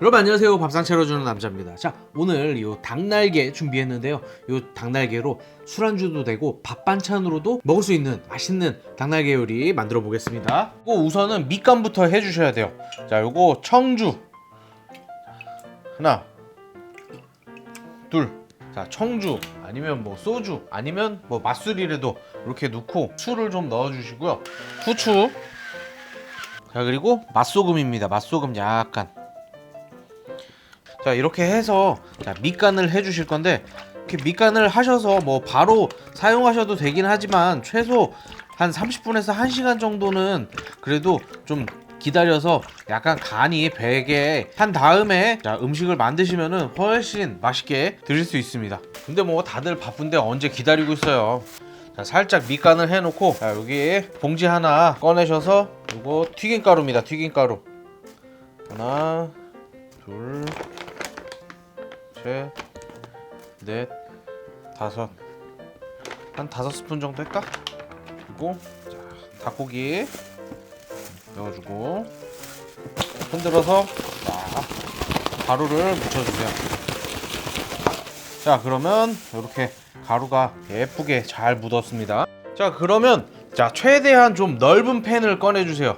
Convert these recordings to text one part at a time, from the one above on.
여러분 안녕하세요. 밥상 차려주는 남자입니다. 자 오늘 요 닭날개 준비했는데요. 요 닭날개로 술안주도 되고 밥 반찬으로도 먹을 수 있는 맛있는 닭날개 요리 만들어 보겠습니다. 고 우선은 밑간부터 해주셔야 돼요. 자 요거 청주. 하나 둘 자 청주 아니면 뭐 소주 아니면 뭐 맛술이라도 이렇게 넣고 술을 좀 넣어주시고요. 후추. 자 그리고 맛소금입니다. 맛소금 약간 자 이렇게 해서 자 밑간을 해주실 건데 이렇게 밑간을 하셔서 뭐 바로 사용하셔도 되긴 하지만 최소 한 30분에서 1시간 정도는 그래도 좀 기다려서 약간 간이 배게 한 다음에 자 음식을 만드시면은 훨씬 맛있게 드실 수 있습니다. 근데 뭐 다들 바쁜데 언제 기다리고 있어요? 자 살짝 밑간을 해놓고 자 여기 봉지 하나 꺼내셔서 이거 튀김가루입니다 튀김가루. 하나 둘 셋, 넷, 다섯. 한 다섯 스푼 정도 할까? 그리고 자, 닭고기 넣어주고 흔들어서 자, 가루를 묻혀주세요. 자, 그러면 이렇게 가루가 예쁘게 잘 묻었습니다. 자, 그러면 자 최대한 좀 넓은 팬을 꺼내주세요.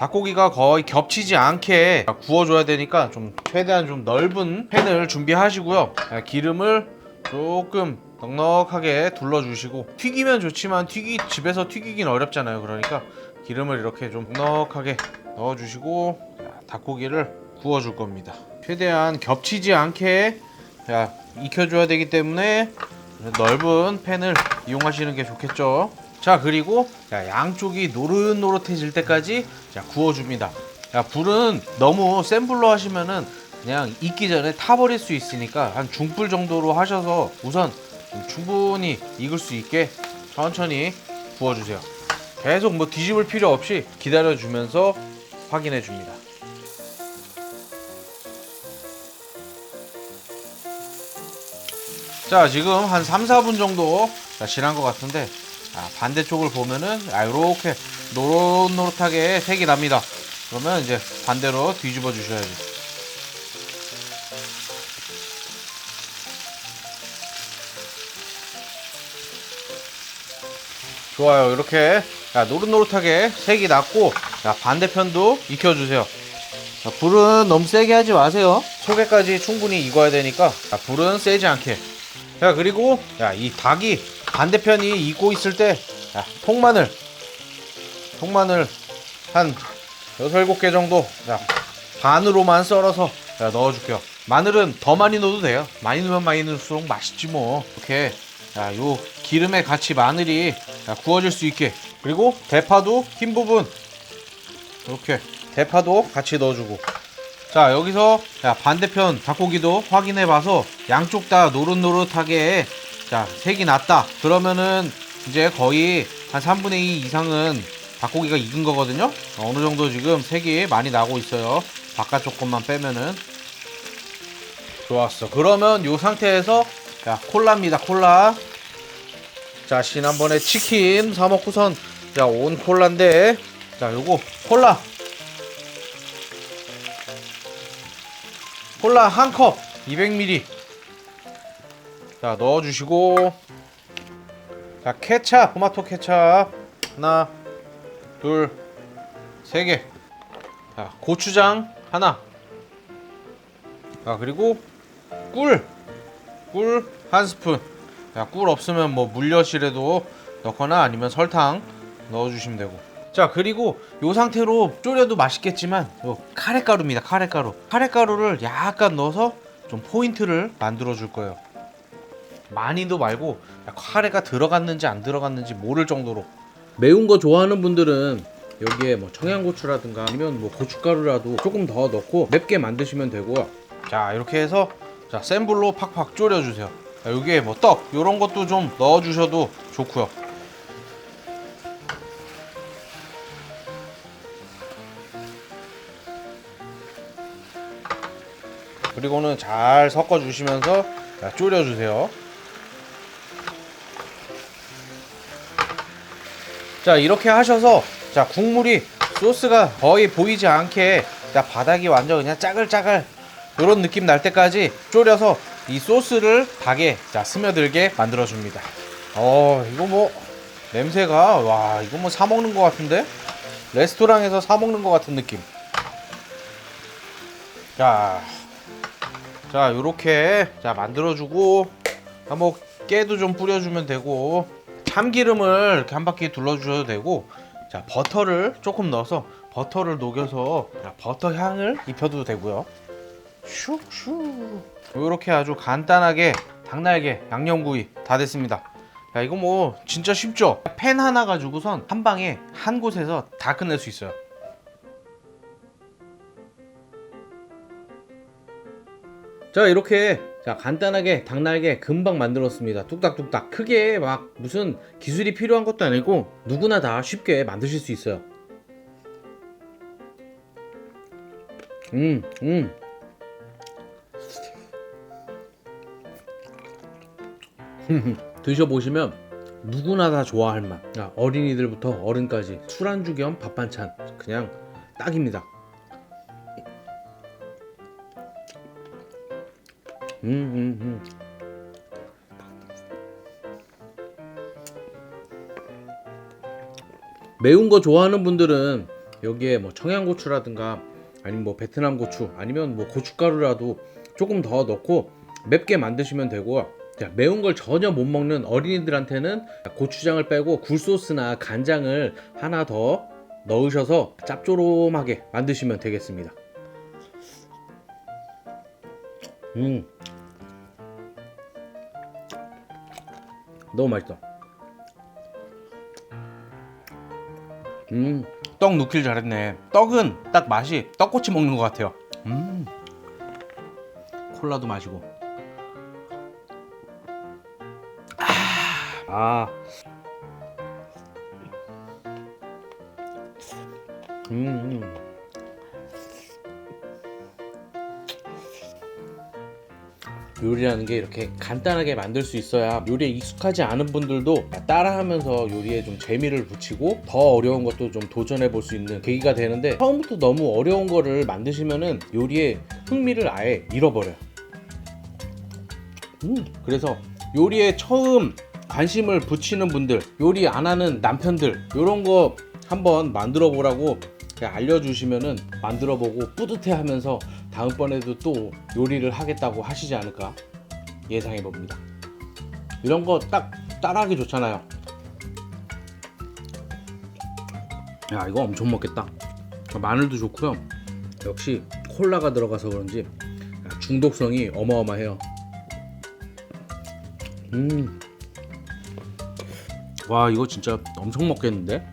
닭고기가 거의 겹치지 않게 구워줘야 되니까 좀 최대한 좀 넓은 팬을 준비하시고요. 아, 기름을 조금 넉넉하게 둘러주시고 튀기면 좋지만 튀기 집에서 튀기긴 어렵잖아요. 그러니까 기름을 이렇게 좀 넉넉하게 넣어주시고 자, 닭고기를 구워줄 겁니다. 최대한 겹치지 않게 자, 익혀줘야 되기 때문에 넓은 팬을 이용하시는 게 좋겠죠. 자 그리고 자, 양쪽이 노릇노릇해질 때까지 자, 구워줍니다. 자, 불은 너무 센 불로 하시면은 그냥 익기 전에 타버릴 수 있으니까 한 중불 정도로 하셔서 우선 좀 충분히 익을 수 있게 천천히 구워주세요. 계속 뭐 뒤집을 필요 없이 기다려주면서 확인해 줍니다. 자 지금 한 3, 4분 정도 자, 지난 것 같은데 아, 반대쪽을 보면은 아, 이렇게 노릇노릇하게 색이 납니다. 그러면 이제 반대로 뒤집어 주셔야죠. 좋아요. 이렇게 자, 노릇노릇하게 색이 났고 자, 반대편도 익혀주세요. 자, 불은 너무 세게 하지 마세요. 속에까지 충분히 익어야 되니까 자, 불은 세지 않게. 자 그리고 야, 이 닭이 반대편이 익고 있을 때 야, 통마늘. 통마늘 한 6, 7개 정도 자, 반으로만 썰어서 자, 넣어줄게요. 마늘은 더 많이 넣어도 돼요. 많이 넣으면 많이 넣을수록 맛있지 뭐. 이렇게 자, 요 기름에 같이 마늘이 자, 구워질 수 있게. 그리고 대파도 흰 부분. 이렇게 대파도 같이 넣어주고. 자 여기서 자, 반대편 닭고기도 확인해 봐서 양쪽 다 노릇노릇하게 자 색이 났다. 그러면은 이제 거의 한 3분의 2 이상은 닭고기가 익은 거거든요. 어느 정도 지금 색이 많이 나고 있어요. 바깥쪽 것만 빼면은. 좋았어. 그러면 요 상태에서 자 콜라입니다 콜라. 자 지난번에 치킨 사 먹고선 자온 콜라인데. 자 요거 콜라. 콜라 한 컵 200ml 자 넣어주시고. 자 케찹 토마토 케찹. 하나 둘 세 개 자 고추장 하나. 자 그리고 꿀. 꿀 한 스푼. 자, 꿀 없으면 뭐 물엿이라도 넣거나 아니면 설탕 넣어주시면 되고. 자 그리고 요 상태로 졸여도 맛있겠지만 요 카레가루입니다 카레가루. 카레가루를 약간 넣어서 좀 포인트를 만들어 줄 거예요 많이도 말고 카레가 들어갔는지 안 들어갔는지 모를 정도로. 매운 거 좋아하는 분들은 여기에 뭐 청양고추라든가 아니면 뭐 고춧가루라도 조금 더 넣고 맵게 만드시면 되고요. 자 이렇게 해서 자 센 불로 팍팍 졸여 주세요. 여기에 뭐 떡 이런 것도 좀 넣어 주셔도 좋고요. 그리고는 잘 섞어 주시면서 졸여 주세요 자 이렇게 하셔서 자 국물이 소스가 거의 보이지 않게 자 바닥이 완전 그냥 짜글짜글 이런 느낌 날 때까지 졸여서 이 소스를 닭에 자 스며들게 만들어 줍니다. 어 이거 뭐 냄새가 와 이거 뭐 사 먹는 것 같은데 레스토랑에서 사 먹는 것 같은 느낌. 자, 자 요렇게 자 만들어주고 아, 뭐 깨도 좀 뿌려주면 되고 참기름을 이렇게 한 바퀴 둘러주셔도 되고 자 버터를 조금 넣어서 버터를 녹여서 자, 버터 향을 입혀도 되고요. 슉슉 요렇게 아주 간단하게 닭날개 양념구이 다 됐습니다. 야 이거 뭐 진짜 쉽죠? 팬 하나 가지고선 한 방에 한 곳에서 다 끝낼 수 있어요. 자 이렇게 자 간단하게 닭날개 금방 만들었습니다. 뚝딱뚝딱. 크게 막 무슨 기술이 필요한 것도 아니고 누구나 다 쉽게 만드실 수 있어요. 음 음. 드셔보시면 누구나 다 좋아할 맛. 아, 어린이들부터 어른까지. 술안주 겸 밥반찬. 그냥 딱입니다 음, 음, 음. 매운 거 좋아하는 분들은 여기에 뭐 청양고추라든가 아니면 뭐 베트남 고추 아니면 뭐 고춧가루라도 조금 더 넣고 맵게 만드시면 되고 자, 매운 걸 전혀 못 먹는 어린이들한테는 고추장을 빼고 굴소스나 간장을 하나 더 넣으셔서 짭조름하게 만드시면 되겠습니다. 음. 너무 맛있어. 음, 떡 넣길 잘했네. 떡은 딱 맛이 떡꼬치 먹는 것 같아요. 음, 콜라도 마시고. 아, 아. 음. 요리라는 게 이렇게 간단하게 만들 수 있어야 요리에 익숙하지 않은 분들도 따라하면서 요리에 좀 재미를 붙이고 더 어려운 것도 좀 도전해 볼 수 있는 계기가 되는데 처음부터 너무 어려운 거를 만드시면은 요리에 흥미를 아예 잃어버려요. 음, 그래서 요리에 처음 관심을 붙이는 분들, 요리 안 하는 남편들 이런 거 한번 만들어 보라고 알려주시면은 만들어 보고 뿌듯해 하면서 다음번에도 또 요리를 하겠다고 하시지 않을까 예상해 봅니다. 이런 거 딱 따라하기 좋잖아요. 야, 이거 엄청 먹겠다. 마늘도 좋고요. 역시 콜라가 들어가서 그런지 중독성이 어마어마해요. 음. 와, 이거 진짜 엄청 먹겠는데?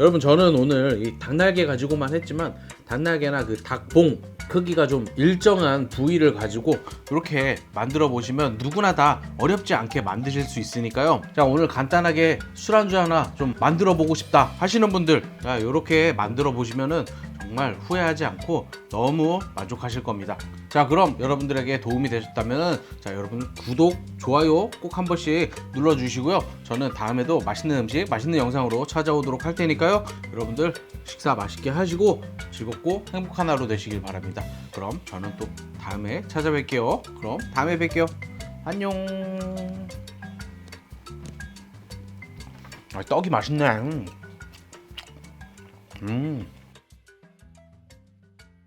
여러분 저는 오늘 이 닭날개 가지고만 했지만 닭날개나 그 닭봉 크기가 좀 일정한 부위를 가지고 이렇게 만들어 보시면 누구나 다 어렵지 않게 만드실 수 있으니까요. 자 오늘 간단하게 술안주 하나 좀 만들어 보고 싶다 하시는 분들 자 이렇게 만들어 보시면은 정말 후회하지 않고 너무 만족하실 겁니다. 자 그럼 여러분들에게 도움이 되셨다면 자 여러분 구독 좋아요 꼭 한 번씩 눌러 주시고요. 저는 다음에도 맛있는 음식 맛있는 영상으로 찾아오도록 할 테니까요. 여러분들 식사 맛있게 하시고 즐겁고 행복한 하루 되시길 바랍니다. 그럼 저는 또 다음에 찾아뵐게요. 그럼 다음에 뵐게요. 안녕. 아, 떡이 맛있네. 음.